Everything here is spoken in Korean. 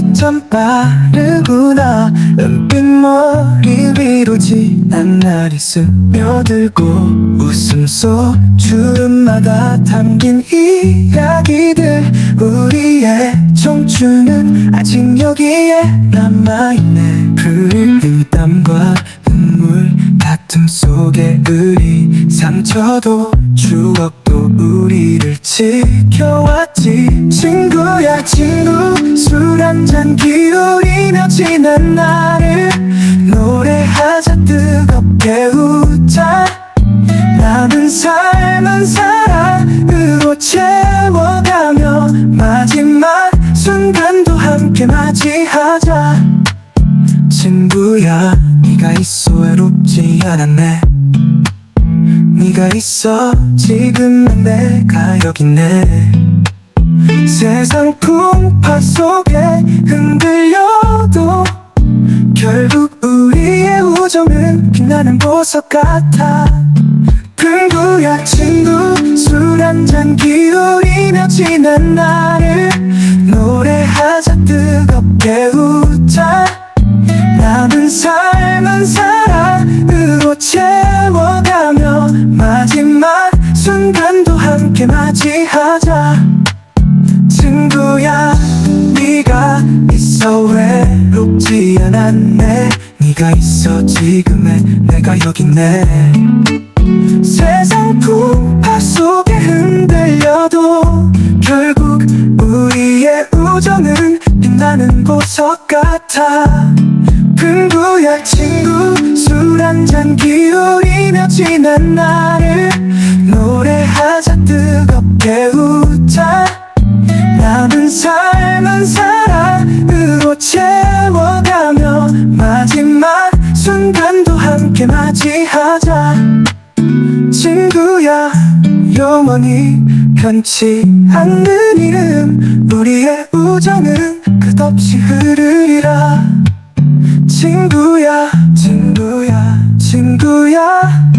빛이 참 빠르구나. 은빛 머리 위로 지난 날이 스며들고 웃음속 주름마다 담긴 이야기들. 우리의 청춘은 아직 여기에 남아있네. 흐릴 땀과 눈물 다툼 속에 우리 상처도 추억도 우리를 지켜왔지. 친구야 친구. 술 한 잔 기울이며 지난 날을 노래하자 뜨겁게 웃자. 남은 삶은 사랑으로 채워가며 마지막 순간도 함께 맞이하자. 친구야 네가 있어 외롭지 않았네. 네가 있어 지금은 내가 여기 있네 세상 풍파 속에 흔들려도 결국 우리의 우정은 빛나는 보석 같아. 친구야 친구 술 한잔 기울이며 지난 날을 노래하자 뜨겁게 웃자. 남은 삶은 사랑으로 채워가며 마지막 순간도 함께 맞이하자 친구야 네가 있어 외롭지 않았네. 네가 있어 지금의 내가 여기 있네. 세상 풍파 속에 흔들려도 결국 우리의 우정은 빛나는 보석 같아. 친구야 친구 술 한잔 기울이며 지난 날을 노래하자 뜨겁게 웃 순간도 함께 맞이하자. 친구야 영원히 변치 않는 이름. 우리의 우정은 끝없이 흐르리라. 친구야 친구야 친구야.